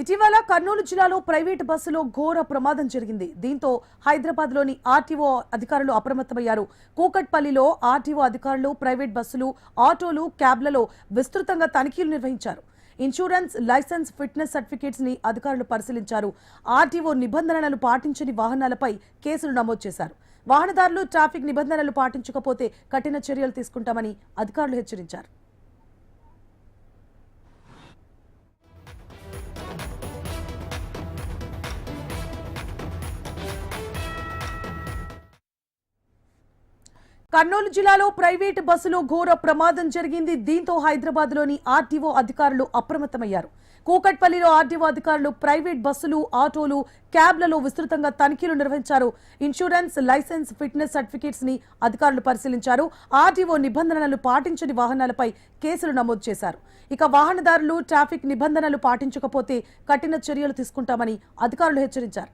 ఇటీవల కర్నూలు జిల్లాలో ప్రైవేటు బస్సులో ఘోర ప్రమాదం జరిగింది. దీంతో హైదరాబాద్లోని ఆర్టీఓ అధికారులు అప్రమత్తమయ్యారు. కూకట్పల్లిలో ఆర్టీఓ అధికారులు ప్రైవేట్ బస్సులు ఆటోలు క్యాబ్లలో విస్తృతంగా తనిఖీలు నిర్వహించారు. ఇన్సూరెన్స్ లైసెన్స్ ఫిట్నెస్ సర్టిఫికేట్స్ని అధికారులు పరిశీలించారు. ఆర్టీఓ నిబంధనలను పాటించని వాహనాలపై కేసులు నమోదు చేశారు. వాహనదారులు ట్రాఫిక్ నిబంధనలు పాటించకపోతే కఠిన చర్యలు తీసుకుంటామని అధికారులు హెచ్చరించారు. కర్నూలు జిల్లాలో ప్రైవేట్ బస్సులో ఘోర ప్రమాదం జరిగింది. దీంతో హైదరాబాద్లోని ఆర్టీఓ అధికారులు అప్రమత్తమయ్యారు. కూకట్పల్లిలో ఆర్టీఓ అధికారులు ప్రైవేట్ బస్సులు ఆటోలు క్యాబ్లలో విస్తృతంగా తనిఖీలు నిర్వహించారు. ఇన్సూరెన్స్ లైసెన్స్ ఫిట్నెస్ సర్టిఫికేట్స్ని అధికారులు పరిశీలించారు. ఆర్టీఓ నిబంధనలు పాటించని వాహనాలపై కేసులు నమోదు చేశారు. ఇక వాహనదారులు ట్రాఫిక్ నిబంధనలు పాటించకపోతే కఠిన చర్యలు తీసుకుంటామని అధికారులు హెచ్చరించారు.